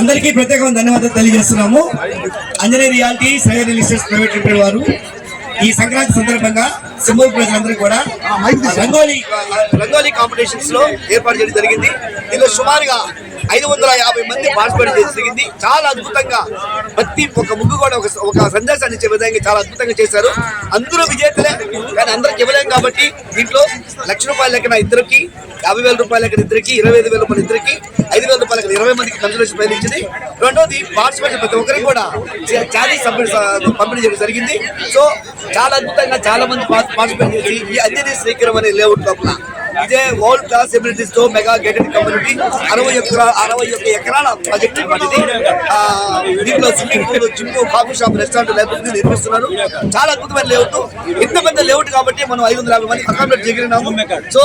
అందరికీ ప్రత్యేకమైన ధన్యవాదాలు తెలియజేస్తున్నాము. అంజనీ రియాలిటీ సైర్ రియల్ ప్రైవేట్ లిమిటెడ్ వారు. ఈ సంక్రాంతి సందర్భంగా సింబల్ ప్రజలందరూ కూడా రంగోలీ రంగోలీ కాంపిటీషన్స్లో ఏర్పాటు చేయడం జరిగింది. దీనిలో సుమారుగా ఐదు వందల యాభై మంది పార్టిసిపేట్ చేసి జరిగింది. చాలా అద్భుతంగా ప్రతి ఒక ముగ్గు కూడా ఒక ఒక సందేశాన్ని ఇచ్చే విధంగా చాలా అద్భుతంగా చేశారు. అందరూ విజేతలే కానీ అందరికి ఇవ్వలేం కాబట్టి దీంట్లో లక్ష రూపాయల లెక్కన ఇద్దరికి యాభై వేల రూపాయల లెక్కన ఇద్దరికి ఇరవై ఐదు వేల రూపాయలు ఇద్దరికి ఐదు వేల రూపాయల ఇరవై మందికి కన్సలేషన్ పైన ఇచ్చింది రెండోది పార్టిసిపేషన్ ప్రతి ఒక్కరికి కూడా చాలీ పంపిణీ పంపిణీ చేయడం జరిగింది. సో చాలా అద్భుతంగా చాలా మంది పార్టిసిపేట్ చేసి ఈ అంజనీ శ్రీకరం అనే లేఅవుట్ లోపల ఇదే వరల్డ్ క్లాస్ ఎబిలిటీస్తో మెగా గేటెడ్ కమ్యూనిటీ అరవై ఒక్క అరవై ఒక్క ఎకరాల ప్రాజెక్ట్ అనేది ఆ, దీంట్లో swimming pool gym coffee shop restaurant library నిర్మిస్తున్నారు. చాలా అద్భుతమైన లేఅవుట్ ఇంత పెద్ద లేఅవుట్ కాబట్టి మనం ఐదు వందల యాభై మంది అకామిడేట్ చేయగలిగినాము. సో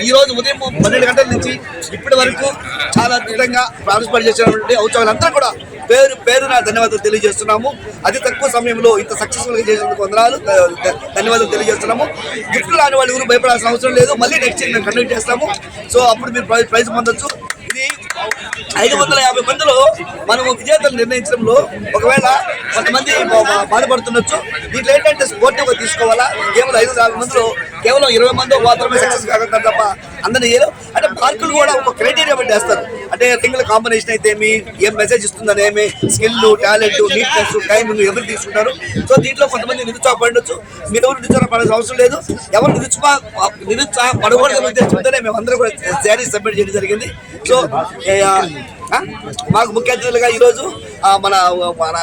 ఈ రోజు ఉదయం పన్నెండు గంటల నుంచి ఇప్పటి వరకు చాలా అద్భుతంగా పార్టిసిపేట్ చేసినటువంటి ఉత్సవాలందరూ కూడా పేరు పేరు నా ధన్యవాదాలు తెలియజేస్తున్నాము. అతి తక్కువ సమయంలో ఇంత సక్సెస్ఫుల్గా చేసినందుకు వందనాలు. ధన్యవాదాలు తెలియజేస్తున్నాము. గిఫ్ట్ రాని వాళ్ళు ఎవరు భయపడాల్సిన అవసరం లేదు. మళ్ళీ నెక్స్ట్ ఇయర్ మేము కండక్ట్ చేస్తాము. సో అప్పుడు మీరు ప్రైజ్ ప్రైజ్ పొందొచ్చు. ఇది ఐదు వందల యాభై మందిలో మనము విజేతలు నిర్ణయించడంలో ఒకవేళ కొంతమంది బాధపడుతుండొచ్చు. దీంట్లో ఏంటంటే స్పోర్టివ్గా తీసుకోవాలా? కేవలం ఐదు వందల యాభై మందిలో కేవలం ఇరవై మంది మాత్రమే సక్సెస్ కాగలుగుతారు తప్ప అందరినీ అంటే మార్కులు కూడా ఒక క్రైటీరియా పెట్టేస్తారు వేస్తారు. అంటే రింగుల కాంబినేషన్ అయితే ఏమి? ఏం మెసేజ్ ఇస్తుందని ఏమి? స్కిల్ టాలెంట్ నీట్నెస్ టైం ఎవరు తీసుకుంటారు? సో దీంట్లో కొంతమంది నిరుత్సాహపడవచ్చు మీరు ఎవరు నిరుత్సాహపడాల్సిన అవసరం లేదు. ఎవరు నిరుత్సాహ నిరుత్సాహ పడకూడదని మేము అందరూ కూడా శారీ సబ్మిట్ చేయడం జరిగింది. సో మాకు ముఖ్య అతిథులుగా ఈరోజు మన మన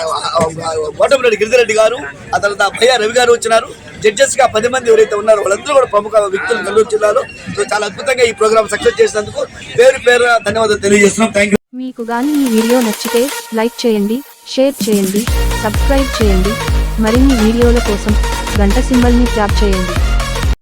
కోటమిరెడ్డి గిరిజరెడ్డి గారు ఆ తర్వాత భయ్య రవి గారు వచ్చినారు. జడ్జెస్గా పది మంది ఎవరైతే ఉన్నారో వాళ్ళందరూ కూడా ప్రముఖ వ్యక్తులు నెల్లూరు జిల్లాలో. సో చాలా అద్భుతంగా ఈ ప్రోగ్రామ్ సక్సెస్ చేసినందుకు పేరు పేరు ధన్యవాదాలు తెలియజేస్తున్నాం. థ్యాంక్ మీకు కానీ ఈ వీడియో నచ్చితే లైక్ చేయండి షేర్ చేయండి సబ్స్క్రైబ్ చేయండి. మరిన్ని వీడియోల కోసం గంట సింబల్ని ట్యాప్ చేయండి.